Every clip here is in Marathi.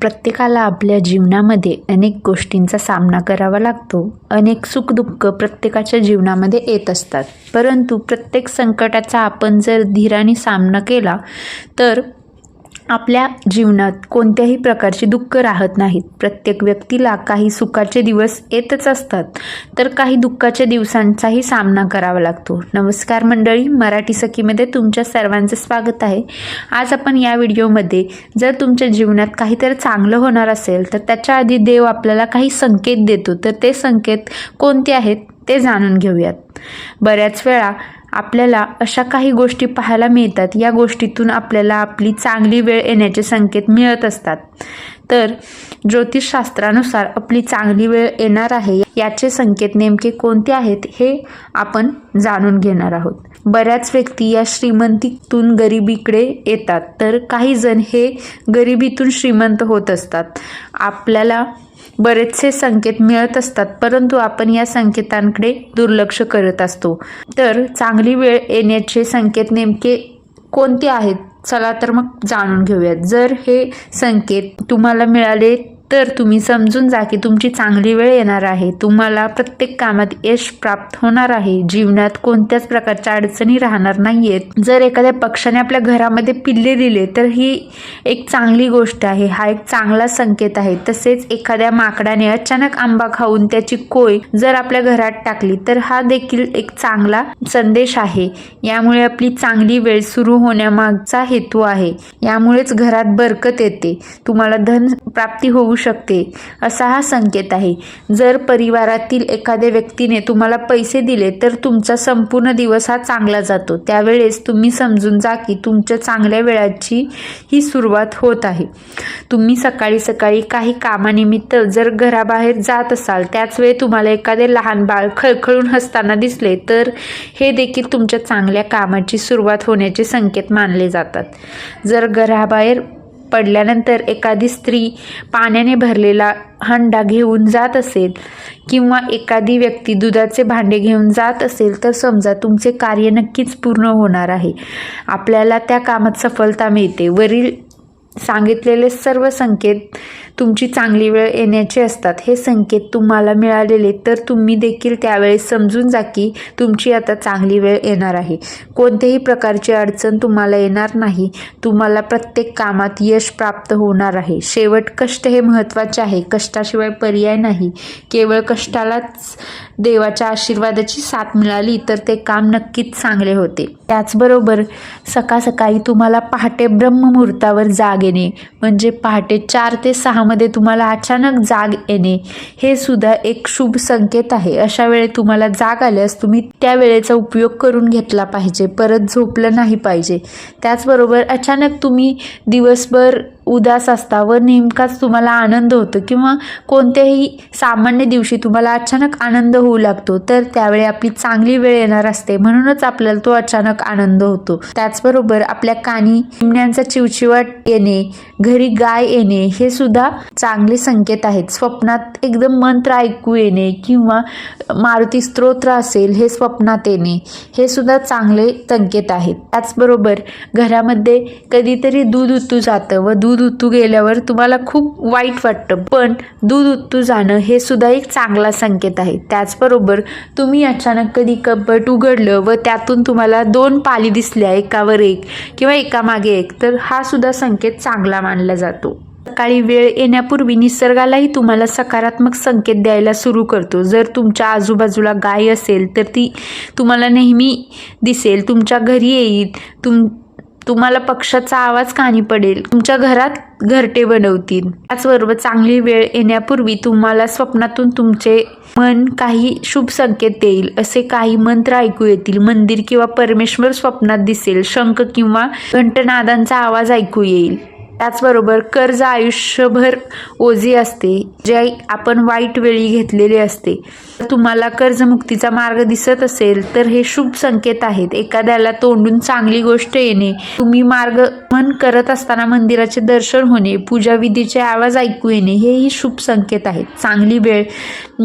प्रत्येकाला आपल्या जीवनामध्ये अनेक गोष्टींचा सामना करावा लागतो. अनेक सुखदुःख प्रत्येकाच्या जीवनामध्ये येत असतात. परंतु प्रत्येक संकटाचा आपण जर धीराने सामना केला तर आपल्या जीवनात कोणत्याही प्रकारचे दुःख राहत नाहीत. प्रत्येक व्यक्तीला काही सुखाचे दिवस येतच असतात. तर काही दुःखाच्या दिवसांचाही सामना करावा लागतो. नमस्कार मंडळी मराठी सखीमध्ये तुमच्या सर्वांचं स्वागत आहे. आज आपण या व्हिडिओमध्ये जर तुमच्या जीवनात काहीतरी चांगलं होणार असेल तर त्याच्या आधी देव आपल्याला काही संकेत देतो. तर ते संकेत कोणते आहेत ते जाणून घेऊयात. बऱ्याच वेळा आपल्याला अशा काही गोष्टी पाहायला मिळतात. या गोष्टीतून आपल्याला आपली चांगली वेळ येण्याचे संकेत मिळत असतात. तर ज्योतिषशास्त्रानुसार आपली चांगली वेळ येणार आहे याचे संकेत नेमके कोणते आहेत हे आपण जाणून घेणार आहोत. बऱ्याच व्यक्ती या श्रीमंतीतून गरिबीकडे येतात. तर काही जण हे गरिबीतून श्रीमंत होत असतात. आपल्याला बरेचसे संकेत मिळत असतात परंतु आपण या संकेतांकडे दुर्लक्ष करत असतो. तर चांगली वेळ येण्याचे संकेत नेमके कोणते आहेत? चला तर मग जाणून घेऊयात. जर हे संकेत तुम्हाला मिळाले तर तुम्ही समजून जा की तुमची चांगली वेळ येणार आहे. तुम्हाला प्रत्येक कामात यश प्राप्त होणार आहे. जीवनात कोणत्याच प्रकारच्या अडचणी राहणार नाहीयेत जर एखाद्या पक्षाने आपल्या घरामध्ये पिल्ले दिले तर ही एक चांगली गोष्ट आहे. हा एक चांगला संकेत आहे. तसेच एखाद्या माकडाने अचानक आंबा खाऊन त्याची कोय जर आपल्या घरात टाकली तर हा देखील एक चांगला संदेश आहे. यामुळे आपली चांगली वेळ सुरू होण्यामागचा हेतू आहे. यामुळेच घरात बरकत येते. तुम्हाला धन प्राप्ती होऊ शकते असा हा संकेत आहे. जर परिवारातील एखाद्या व्यक्तीने तुम्हाला पैसे दिले तर तुमचा संपूर्ण दिवस हा चांगला जातो. त्यावेळेस तुम्ही समजून जा की तुमच्या चांगल्या वेळाची ही सुरुवात होत आहे. तुम्ही सकाळी सकाळी काही कामानिमित्त जर घराबाहेर जात असाल त्याच वेळी तुम्हाला एखादे लहान बाळ खळखळून हसताना दिसले तर हे देखील तुमच्या चांगल्या कामाची सुरुवात होण्याचे संकेत मानले जातात. जर घराबाहेर पडल्यानंतर एखादी स्त्री पाण्याने भरलेला हंडा घेऊन जात असेल किंवा एखादी व्यक्ती दुधाचे भांडे घेऊन जात असेल तर समजा तुमचे कार्य नक्कीच पूर्ण होणार आहे. आपल्याला त्या कामात सफलता मिळते. वरील सांगितलेले सर्व संकेत तुमची चांगली वेळ येण्याचे असतात. हे संकेत तुम्हाला मिळालेले तर तुम्ही देखील त्यावेळेस समजून जा की तुमची आता चांगली वेळ येणार आहे. कोणत्याही प्रकारची अडचण तुम्हाला येणार नाही. तुम्हाला प्रत्येक कामात यश प्राप्त होणार आहे. शेवट कष्ट हे महत्त्वाचे आहे. कष्टाशिवाय पर्याय नाही. केवळ कष्टालाच देवाच्या आशीर्वादाची साथ मिळाली तर ते काम नक्कीच चांगले होते. त्याचबरोबर सकाळ सकाळी तुम्हाला पहाटे ब्रह्ममुहूर्तावर जाग येणे म्हणजे पहाटे चार ते सहा सहामध्ये तुम्हाला अचानक जाग येणे हे सुद्धा एक शुभ संकेत आहे. अशा वेळी तुम्हाला जाग आल्यास तुम्ही त्या वेळेचा उपयोग करून घेतला पाहिजे. परत झोपलं नाही पाहिजे. त्याचबरोबर अचानक तुम्ही दिवसभर उदास असता व नेमकाच तुम्हाला आनंद होतो किंवा कोणत्याही सामान्य दिवशी तुम्हाला अचानक आनंद होऊ लागतो तर त्यावेळी आपली चांगली वेळ येणार असते. म्हणूनच आपल्याला तो अचानक आनंद होतो. त्याचबरोबर आपल्या कानी चिमण्यांचा चिवचिवाट येणे घरी गाय येणे हे सुद्धा चांगले संकेत आहेत. स्वप्नात एकदम मंत्र ऐकू येणे किंवा मारुती स्तोत्र असेल हे स्वप्नात येणे हे सुद्धा चांगले संकेत आहेत. त्याचबरोबर घरामध्ये कधीतरी दूध उतू जातं व दूध उतू गेल्यावर तुम्हाला खूप वाईट वाटतं. पण दूध उतू जाणं हे सुद्धा एक चांगला संकेत आहे. त्याचबरोबर तुम्ही अचानक कधी कपट उघडलं व त्यातून तुम्हाला दोन पाली दिसल्या एकावर एक किंवा एकामागे एक तर हा सुद्धा संकेत चांगला मानला जातो. सकाळी वेळ येण्यापूर्वी निसर्गालाही तुम्हाला सकारात्मक संकेत द्यायला सुरू करतो. जर तुमच्या आजूबाजूला गाय असेल तर ती तुम्हाला नेहमी दिसेल. तुमच्या घरी येईल. तुम तुम्हाला पक्षाचा आवाज कानी पडेल. तुमच्या घरात घरटे बनवतील. त्याचबरोबर चांगली वेळ येण्यापूर्वी तुम्हाला स्वप्नातून तुमचे मन काही शुभ संकेत देईल असे काही मंत्र ऐकू येतील. मंदिर किंवा परमेश्वर स्वप्नात दिसेल. शंख किंवा घंटनादांचा आवाज ऐकू येईल. त्याचबरोबर कर्ज आयुष्यभर ओझी असते जे आपण वाईट वेळी घेतलेले असते. तुम्हाला कर्जमुक्तीचा मार्ग दिसत असेल तर हे शुभ संकेत आहेत. एखाद्याला तोंडून चांगली गोष्ट येणे तुम्ही मार्ग मन करत असताना मंदिराचे दर्शन होणे पूजाविधीचे आवाज ऐकू येणे हेही शुभ संकेत आहेत. चांगली वेळ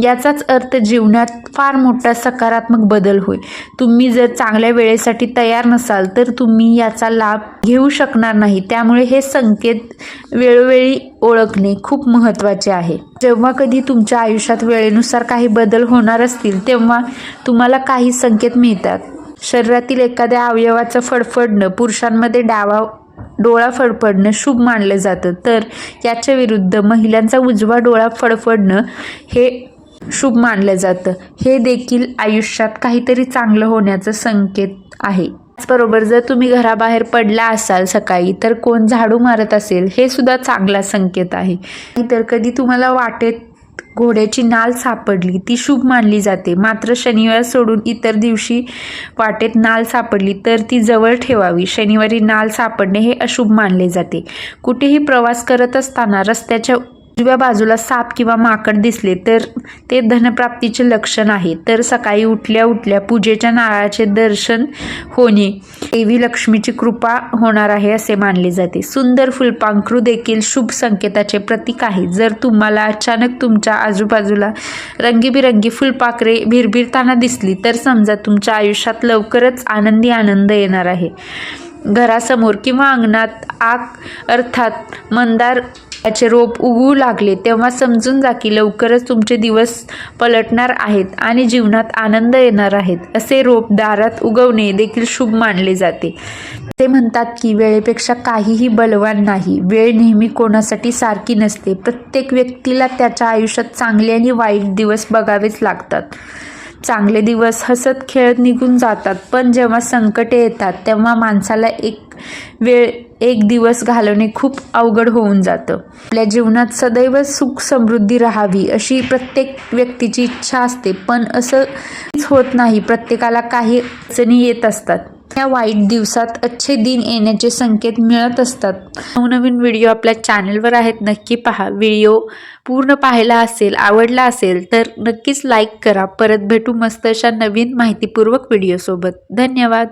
याचाच अर्थ जीवनात फार मोठा सकारात्मक बदल होय. तुम्ही जर चांगल्या वेळेसाठी तयार नसाल तर तुम्ही याचा लाभ घेऊ शकणार नाही. त्यामुळे हे संकेत संकेत वेळोवेळी ओळखणे खूप महत्त्वाचे आहे. जेव्हा कधी तुमच्या आयुष्यात वेळेनुसार काही बदल होणार असतील तेव्हा तुम्हाला काही संकेत मिळतात. शरीरातील एखाद्या अवयवाचं फडफडणं पुरुषांमध्ये डावा डोळा फडफडणं शुभ मानलं जातं. तर याच्या विरुद्ध महिलांचा उजवा डोळा फडफडणं हे शुभ मानलं जातं. हे देखील आयुष्यात काहीतरी चांगलं होण्याचं संकेत आहे. त्याचबरोबर जर तुम्ही घराबाहेर पडला असाल सकाळी तर कोण झाडू मारत असेल हे सुद्धा चांगला संकेत आहे. तर कधी तुम्हाला वाटेत घोड्याची नाल सापडली ती शुभ मानली जाते. मात्र शनिवार सोडून इतर दिवशी वाटेत नाल सापडली तर ती जवळ ठेवावी. शनिवारी नाल सापडणे हे अशुभ मानले जाते. कुठेही प्रवास करत असताना रस्त्याच्या उजव्या बाजूला साप किंवा माकड दिसले तर ते धनप्राप्तीचे लक्षण आहे. तर सकाळी उठल्या उठल्या पूजेच्या नारळाचे दर्शन होणे देवी लक्ष्मीची कृपा होणार आहे असे मानले जाते. सुंदर फुलपांखरू देखील शुभ संकेताचे प्रतीक आहे. जर तुम्हाला अचानक तुमच्या आजूबाजूला रंगीबिरंगी फुलपाखरे भिरभिरताना दिसली तर समजा तुमच्या आयुष्यात लवकरच आनंदी आनंद येणार आहे. घरासमोर किंवा अंगणात आग अर्थात मंदार याचे रोप उगवू लागले तेव्हा समजून जा की लवकरच तुमचे दिवस पलटणार आहेत आणि जीवनात आनंद येणार आहेत. असे रोप दारात उगवणे देखील शुभ मानले जाते. ते म्हणतात की वेळेपेक्षा काहीही बलवान नाही. वेळ नेहमी कोणासाठी सारखी नसते. प्रत्येक व्यक्तीला त्याच्या आयुष्यात चांगले आणि वाईट दिवस बघावेच लागतात. चांगले दिवस हसत खेळत निघून जातात. पण जेव्हा संकटे येतात तेव्हा माणसाला एक वेळ एक दिवस घालवणे खूप अवघड होऊन जातं. आपल्या जीवनात सदैव सुख समृद्धी राहावी अशी प्रत्येक व्यक्तीची इच्छा असते. पण असंच होत नाही. प्रत्येकाला काही अडचणी येत असतात. या वाईट दिवसात अच्छे दिन येण्याचे संकेत मिळत असतात. नवनवीन व्हिडिओ आपल्या चॅनलवर आहेत. नक्की पहा. व्हिडिओ पूर्ण पाहायला असेल आवडला असेल तर नक्कीच लाईक करा. परत भेटू मस्त अशा नवीन माहितीपूर्वक व्हिडिओसोबत. धन्यवाद.